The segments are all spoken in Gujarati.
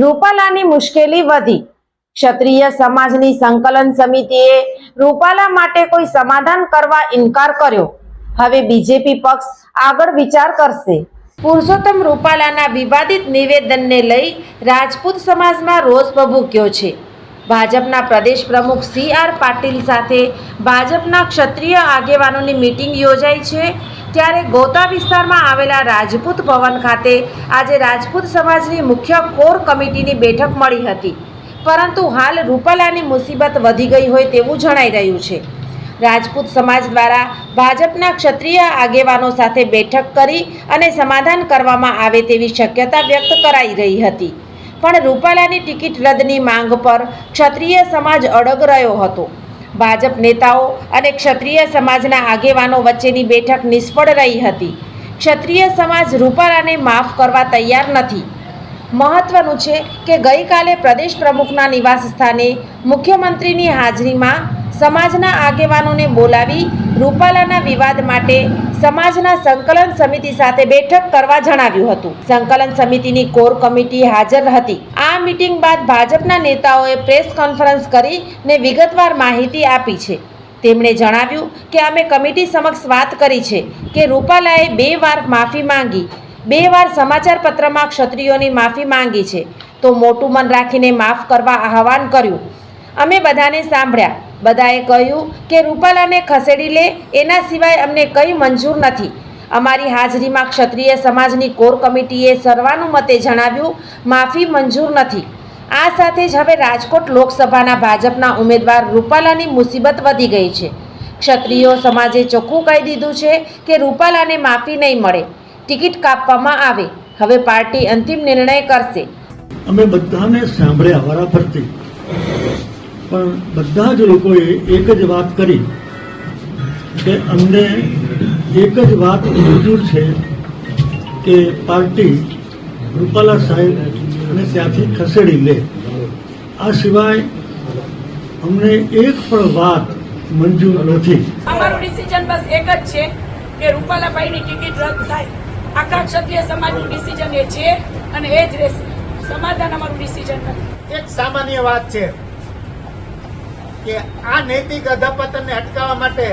રૂપાલાની મુશ્કેલી વધી. ક્ષત્રિય સમાજની સંકલન સમિતિએ રૂપાલા માટે કોઈ સમાધાન કરવા ઇનકાર કર્યો. હવે બીજેપી પક્ષ આગળ વિચાર કરશે. પુરુષોત્તમ રૂપાલાના વિવાદિત નિવેદનને લઈ રાજપૂત સમાજમાં રોષ ભભૂક્યો છે. ભાજપના પ્રદેશ પ્રમુખ સી આર પાટીલ સાથે ભાજપના ક્ષત્રિય આગેવાનોની મિટિંગ યોજાઈ છે. ત્યારે ગોતા વિસ્તારમાં આવેલા રાજપૂત ભવન ખાતે આજે રાજપૂત સમાજની મુખ્ય કોર કમિટીની બેઠક મળી હતી. પરંતુ હાલ રૂપાલાની મુસીબત વધી ગઈ હોય તેવું જણાઈ રહ્યું છે. રાજપૂત સમાજ દ્વારા ભાજપના ક્ષત્રિય આગેવાનો સાથે બેઠક કરી અને સમાધાન કરવામાં આવે તેવી શક્યતા વ્યક્ત કરાઈ રહી હતી. પણ રૂપાલાની ટિકિટ રદની માંગ પર ક્ષત્રિય સમાજ અડગ રહ્યો હતો. ભાજપ નેતાઓ અને ક્ષત્રિય સમાજના આગેવાનો વચ્ચેની બેઠક નિષ્ફળ રહી હતી. ક્ષત્રિય સમાજ રૂપાલાને માફ કરવા તૈયાર નથી. મહત્વનું છે કે ગઈકાલે પ્રદેશ પ્રમુખના નિવાસ સ્થાને મુખ્યમંત્રીની હાજરીમાં સમાજના આગેવાનોને બોલાવી રૂપાલાના વિવાદ માટે સમાજના સંકલન સમિતિ સાથે બેઠક કરવા જણાવ્યું હતું. સંકલન સમિતિની કોર કમિટી હાજર હતી. આ મીટિંગ બાદ ભાજપના નેતાઓએ પ્રેસ કોન્ફરન્સ કરીને વિગતવાર માહિતી આપી છે. તેમણે જણાવ્યું કે અમે કમિટી સમક્ષ વાત કરી છે કે રૂપાલાએ બે વાર માફી માંગી. બે વાર સમાચાર પત્રમાં ક્ષત્રિયોની માફી માંગી છે. તો મોટું મન રાખીને માફ કરવા આહવાન કર્યું. અમે બધાને સાંભળ્યા. બધાએ કહ્યું કે રૂપાલાને ખસેડી લે, એના સિવાય અમને કંઈ મંજૂર નથી. અમારી હાજરીમાં ક્ષત્રિય સમાજની કોર કમિટીએ સર્વાનુમતે જણાવ્યું, માફી મંજૂર નથી. આ સાથે જ હવે રાજકોટ લોકસભાના ભાજપના ઉમેદવાર રૂપાલાની મુસીબત વધી ગઈ છે. ક્ષત્રિયો સમાજે ચોખ્ખું કહી દીધું છે કે રૂપાલાને માફી નહીં મળે. ટિકિટ કાપવામાં આવે. હવે પાર્ટી અંતિમ નિર્ણય કરશે. અમે બધાને સાંભળ્યા વારાફરતી પણ બધા જ લોકોએ એક જ વાત કરી કે અમને એક જ વાત મંજૂર છે કે પાર્ટી રૂપાલા સાહેબ અને ત્યાંથી ખસેડી લે. આ સિવાય અમને એક પણ વાત મંજૂર નથી. અમારું ડિસિઝન બસ એક જ છે કે રૂપાલાભાઈની ટિકિટ રદ થાય. આખા ક્ષત્રિય સમાજનું ડિસિઝન એ છે અને એ જ રહેશે. સમાધાન અમારું ડિસિઝન નથી. એક સામાન્ય વાત છે. કે આ નૈતિક અધપતનને અટકાવવા માટે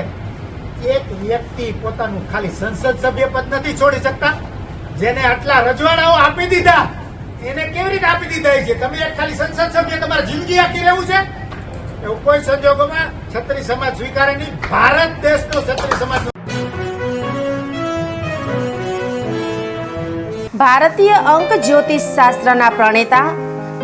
એક વ્યક્તિ પોતાનું ખાલી સંસદ સભ્ય પદ નથી છોડી શકતા, જેને આટલા રજવાડાઓ આપી દીધા, એને કેવી રીતે આપી દીધા છે? તમે ખાલી સંસદ સભ્ય તમારી જિંદગી આખી રહેવું છે? એવું કોઈ સંજોગોમાં છત્રી સમાજ સ્વીકારે નહીં. ભારત દેશનો છત્રી સમાજ ભારતીય અંક જ્યોતિષ શાસ્ત્રના પ્રણેતા